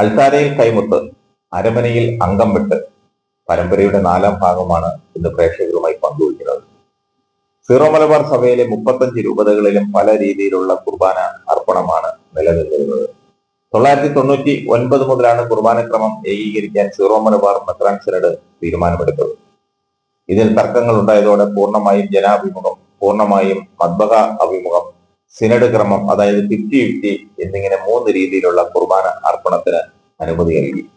അൾത്താരയിൽ കൈമുത്ത് അരമനയിൽ അംഗം വിട്ട് പരമ്പരയുടെ നാലാം ഭാഗമാണ് ഇന്ന് പ്രേക്ഷകരുമായി പങ്കുവയ്ക്കുന്നത്. സീറോ മലബാർ സഭയിലെ മുപ്പത്തഞ്ച് രൂപതകളിലും പല രീതിയിലുള്ള കുർബാന അർപ്പണമാണ് നിലനിന്നിരുന്നത്. തൊള്ളായിരത്തി തൊണ്ണൂറ്റി ഒൻപത് മുതലാണ് കുർബാനക്രമം ഏകീകരിക്കാൻ സീറോ മലബാർ മെത്രാൻ സിനഡ് തീരുമാനമെടുത്തത്. ഇതിൽ തർക്കങ്ങൾ ഉണ്ടായതോടെ പൂർണമായും ജനാഭിമുഖം പൂർണമായും മദ്ബക അഭിമുഖം സിനഡ് ക്രമം അതായത് ഫിഫ്റ്റി ഫിഫ്റ്റി എന്നിങ്ങനെ മൂന്ന് രീതിയിലുള്ള കുർബാന അർപ്പണത്തിന് അനുമതി നൽകി.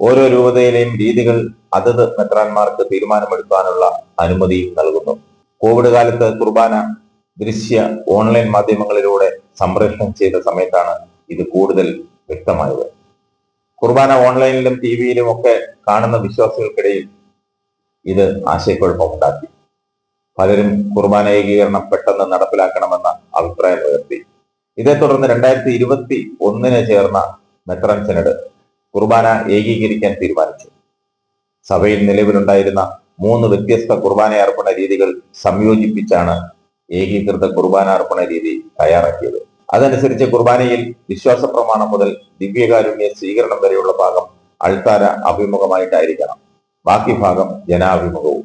ഓരോ രൂപതയിലെയും രീതികൾ അതത് മെത്രാന്മാർക്ക് തീരുമാനമെടുക്കാനുള്ള അനുമതിയും നൽകുന്നു. കോവിഡ് കാലത്ത് കുർബാന ദൃശ്യ ഓൺലൈൻ മാധ്യമങ്ങളിലൂടെ സംപ്രേഷണം ചെയ്ത സമയത്താണ് ഇത് കൂടുതൽ വ്യക്തമായത്. കുർബാന ഓൺലൈനിലും ടി വിയിലും ഒക്കെ കാണുന്ന വിശ്വാസികൾക്കിടയിൽ ഇത് ആശയക്കുഴപ്പമുണ്ടാക്കി. പലരും കുർബാന ഏകീകരണം പെട്ടെന്ന് നടപ്പിലാക്കണമെന്ന അഭിപ്രായം ഉയർത്തി. ഇതേ തുടർന്ന് രണ്ടായിരത്തി ഇരുപത്തി ഒന്നിന് ചേർന്ന മെത്രാൻ സെനഡ് കുർബാന ഏകീകരിക്കാൻ തീരുമാനിച്ചു. സഭയിൽ നിലവിലുണ്ടായിരുന്ന മൂന്ന് വ്യത്യസ്ത കുർബാന അർപ്പണ രീതികൾ സംയോജിപ്പിച്ചാണ് ഏകീകൃത കുർബാന അർപ്പണ രീതി തയ്യാറാക്കിയത്. അതനുസരിച്ച് കുർബാനയിൽ വിശ്വാസ പ്രമാണം മുതൽ ദിവ്യകാരുണ്യ സ്വീകരണം വരെയുള്ള ഭാഗം അൾത്താര അഭിമുഖമായിട്ടായിരിക്കണം. ബാക്കി ഭാഗം ജനാഭിമുഖവും.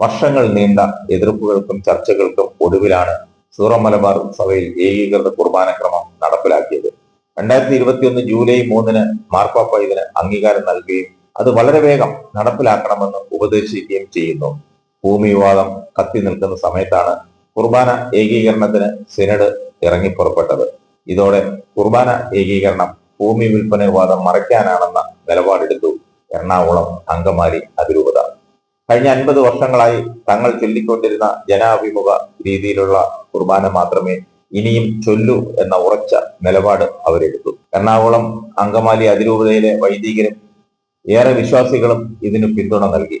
വർഷങ്ങൾ നീണ്ട എതിർപ്പുകൾക്കും ചർച്ചകൾക്കും ഒടുവിലാണ് സൂറോ മലബാർ സഭയിൽ ഏകീകൃത കുർബാനക്രമം നടപ്പിലാക്കിയത്. രണ്ടായിരത്തി ഇരുപത്തിയൊന്ന് ജൂലൈ മൂന്നിന് മാർപ്പാപ്പ ഇതിന് അംഗീകാരം നൽകുകയും അത് വളരെ വേഗം നടപ്പിലാക്കണമെന്ന് ഉപദേശിക്കുകയും ചെയ്യുന്നു. ഭൂമി വിവാദം കത്തി നിൽക്കുന്ന സമയത്താണ് കുർബാന ഏകീകരണത്തിന് സിനഡ് ഇറങ്ങി പുറപ്പെട്ടത്. ഇതോടെ കുർബാന ഏകീകരണം ഭൂമി വിൽപ്പന വിവാദം മറയ്ക്കാനാണെന്ന നിലപാടെടുത്തു എറണാകുളം അങ്കമാലി അതിരൂപത. കഴിഞ്ഞ അൻപത് വർഷങ്ങളായി തങ്ങൾ ചൊല്ലിക്കൊണ്ടിരുന്ന ജനാഭിമുഖ രീതിയിലുള്ള കുർബാന മാത്രമേ ഇനിയും ചൊല്ലു എന്ന ഉറച്ച നിലപാട് അവരെടുത്തു. എറണാകുളം അങ്കമാലി അതിരൂപതയിലെ വൈദികരും ഏറെ വിശ്വാസികളും ഇതിനു പിന്തുണ നൽകി.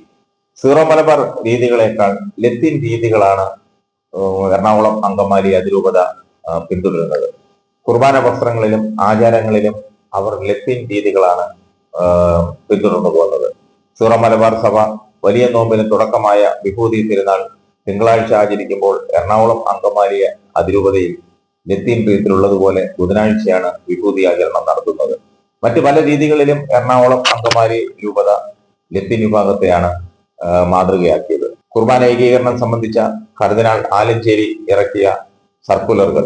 സീറോ മലബാർ രീതികളെക്കാൾ ലത്തിൻ രീതികളാണ് എറണാകുളം അങ്കമാലി അതിരൂപത പിന്തുടരുന്നത്. കുർബാന വസ്ത്രങ്ങളിലും ആചാരങ്ങളിലും അവർ ലത്തിൻ രീതികളാണ് പിന്തുടർന്നു പോകുന്നത്. സീറോ മലബാർ സഭ വലിയ നോമ്പിന് തുടക്കമായ വിഭൂതി തിരുനാൾ തിങ്കളാഴ്ച ആചരിക്കുമ്പോൾ എറണാകുളം അങ്കമാലിയ അതിരൂപതയിൽ നിത്യം പ്രീതിലുള്ളതുപോലെ ബുധനാഴ്ചയാണ് വിഭൂതി ആചരണം നടത്തുന്നത്. മറ്റ് പല രീതികളിലും എറണാകുളം അങ്കമാലി രൂപത ലത്തീൻ വിഭാഗത്തെയാണ് മാതൃകയാക്കിയത്. കുർബാന ഏകീകരണം സംബന്ധിച്ച കർദിനാൾ ആലഞ്ചേരി ഇറക്കിയ സർക്കുലറുകൾ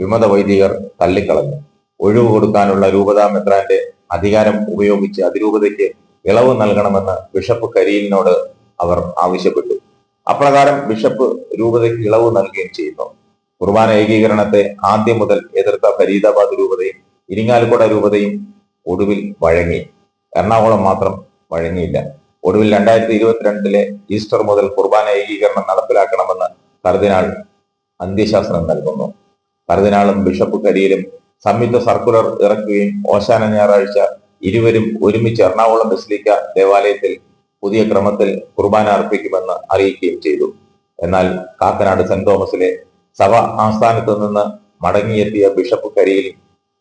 വിമത വൈദികർ തള്ളിക്കളഞ്ഞു. ഒഴിവ് കൊടുക്കാനുള്ള രൂപതാ മെത്രാന്റെ അധികാരം ഉപയോഗിച്ച് അതിരൂപതയ്ക്ക് ഇളവ് നൽകണമെന്ന് ബിഷപ്പ് കരീലിനോട് അവർ ആവശ്യപ്പെട്ടു. അപ്രകാരം ബിഷപ്പ് രൂപതയ്ക്ക് ഇളവ് നൽകുകയും ചെയ്യുന്നു. കുർബാന ഏകീകരണത്തെ ആദ്യം മുതൽ എതിർത്ത ഫരീദാബാദ് രൂപതയും ഇരിങ്ങാലക്കുട രൂപതയും ഒടുവിൽ വഴങ്ങി. എറണാകുളം മാത്രം വഴങ്ങിയില്ല. ഒടുവിൽ രണ്ടായിരത്തി ഇരുപത്തിരണ്ടിലെ ഈസ്റ്റർ മുതൽ കുർബാന ഏകീകരണം നടപ്പിലാക്കണമെന്ന് കർദിനാൾ അന്ത്യശാസനം നൽകുന്നു. കർദിനാളും ബിഷപ്പ് കരിയിലും സംയുക്ത സർക്കുലർ ഇറക്കുകയും ഓശാന ഞായറാഴ്ച ഇരുവരും ഒരുമിച്ച് എറണാകുളം ബസിലിക്ക ദേവാലയത്തിൽ പുതിയ ക്രമത്തിൽ കുർബാന അർപ്പിക്കുമെന്ന് അറിയിക്കുകയും ചെയ്തു. എന്നാൽ കാക്കനാട് സെന്റ് തോമസിലെ സഭ ആസ്ഥാനത്ത് നിന്ന് മടങ്ങിയെത്തിയ ബിഷപ്പ് കരിയിൽ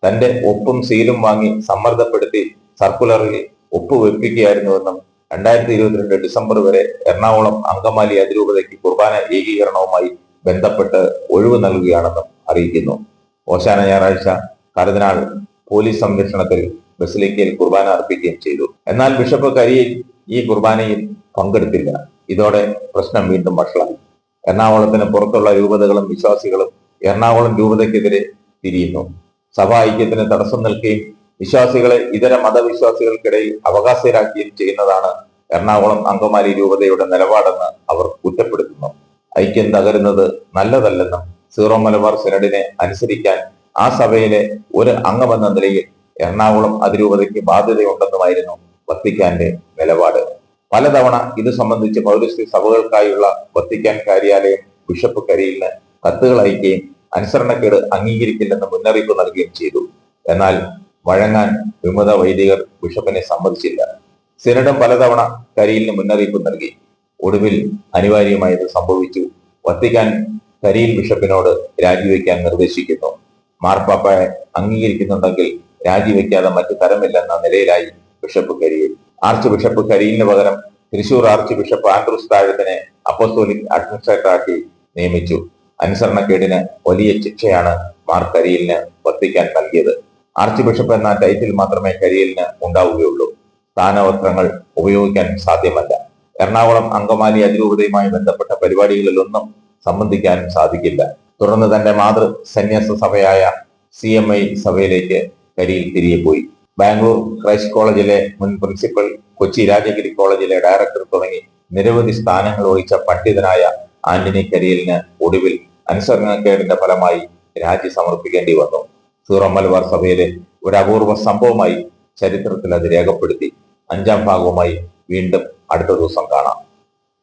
തന്റെ ഒപ്പും സീലും വാങ്ങി സമ്മർദ്ദപ്പെടുത്തി സർക്കുലറിൽ ഒപ്പുവെപ്പിക്കുകയായിരുന്നുവെന്നും രണ്ടായിരത്തി ഇരുപത്തിരണ്ട് ഡിസംബർ വരെ എറണാകുളം അങ്കമാലി അതിരൂപതയ്ക്ക് കുർബാന ഏകീകരണവുമായി ബന്ധപ്പെട്ട് ഒഴിവ് നൽകുകയാണെന്നും അറിയിക്കുന്നു. ഓശാന ഞായറാഴ്ച കർദിനാൾ പോലീസ് സംരക്ഷണത്തിൽ ബസിലിക്കയിൽ കുർബാന അർപ്പിക്കുകയും ചെയ്തു. എന്നാൽ ബിഷപ്പ് കരിയിൽ ഈ കുർബാനയിൽ പങ്കെടുത്തില്ല. ഇതോടെ പ്രശ്നം വീണ്ടും വഷളായി. എറണാകുളത്തിന് പുറത്തുള്ള രൂപതകളും വിശ്വാസികളും എറണാകുളം രൂപതയ്ക്കെതിരെ തിരിയുന്നു. സഭാ ഐക്യത്തിന് തടസ്സം നിൽക്കുകയും വിശ്വാസികളെ ഇതര മതവിശ്വാസികൾക്കിടയിൽ അവകാശരാക്കുകയും ചെയ്യുന്നതാണ് എറണാകുളം അങ്കമാലി രൂപതയുടെ നിലപാടെന്ന് അവർ കുറ്റപ്പെടുത്തുന്നു. ഐക്യം തകരുന്നത് നല്ലതല്ലെന്നും സീറോ മലബാർ സിനഡിനെ അനുസരിക്കാൻ ആ സഭയിലെ ഒരു അംഗമെന്ന നിലയിൽ എറണാകുളം അതിരൂപതയ്ക്ക് ബാധ്യതയുണ്ടെന്നുമായിരുന്നു വത്തിക്കാന്റെ നിലപാട്. പലതവണ ഇത് സംബന്ധിച്ച് പൗരസ്ത്യ സഭകൾക്കായുള്ള വത്തിക്കാൻ കാര്യാലയം ബിഷപ്പ് കരിയിലിന് കത്തുകൾ അയക്കുകയും അനുസരണക്കേട് അംഗീകരിക്കില്ലെന്ന് മുന്നറിയിപ്പ് നൽകുകയും ചെയ്തു. എന്നാൽ വഴങ്ങാൻ വിമത വൈദികർ ബിഷപ്പിനെ സമ്മതിച്ചില്ല. സിനഡും പലതവണ കരിയിലിന് മുന്നറിയിപ്പ് നൽകി. ഒടുവിൽ അനിവാര്യമായത് സംഭവിച്ചു. വത്തിക്കാൻ കരിയിൽ ബിഷപ്പിനോട് രാജിവെക്കാൻ നിർദ്ദേശിക്കുന്നു. മാർപ്പാപ്പയെ അംഗീകരിക്കുന്നുണ്ടെങ്കിൽ രാജിവെക്കാതെ മറ്റു തരമില്ലെന്ന നിലയിലായി ബിഷപ്പ് കരിയിൽ ആർച്ച് ബിഷപ്പ് കരിയിലിന് പകരം തൃശൂർ ആർച്ച് ബിഷപ്പ് ആൻഡ്രൂസ് താഴത്തിനെ അപ്പോസ്തോലിക് അഡ്മിനിസ്ട്രേറ്ററാക്കി നിയമിച്ചു. അനുസരണക്കേടിന് വലിയ ശിക്ഷയാണ് മാർ കരിയിലിന് വർത്തിക്കാൻ നൽകിയത്. ആർച്ച് ബിഷപ്പ് എന്ന ടൈറ്റിൽ മാത്രമേ കരിയിലിന് ഉണ്ടാവുകയുള്ളൂ. സ്ഥാനവസ്ത്രങ്ങൾ ഉപയോഗിക്കാൻ സാധ്യമല്ല. എറണാകുളം അങ്കമാലി അതിരൂപതയുമായി ബന്ധപ്പെട്ട പരിപാടികളിലൊന്നും സംബന്ധിക്കാനും സാധിക്കില്ല. തുടർന്ന് തന്റെ മാതൃ സന്യാസ സഭയായ സി എം ഐ സഭയിലേക്ക് കരിയിൽ തിരികെ പോയി. ബാംഗ്ലൂർ ക്രൈസ്റ്റ് കോളേജിലെ മുൻ പ്രിൻസിപ്പൽ കൊച്ചി രാജഗിരി കോളേജിലെ ഡയറക്ടർ തുടങ്ങി നിരവധി സ്ഥാനങ്ങൾ വഹിച്ച പണ്ഡിതനായ ആന്റണി കരിയലിന് ഒടുവിൽ അനുസരണക്കേടിന്റെ ഫലമായി രാജി സമർപ്പിക്കേണ്ടി വന്നു. സീറോ മലബാർ സഭയിലെ ഒരു അപൂർവ സംഭവമായി ചരിത്രത്തിൽ അത് രേഖപ്പെടുത്തി. അഞ്ചാം ഭാഗവുമായി വീണ്ടും അടുത്ത ദിവസം കാണാം.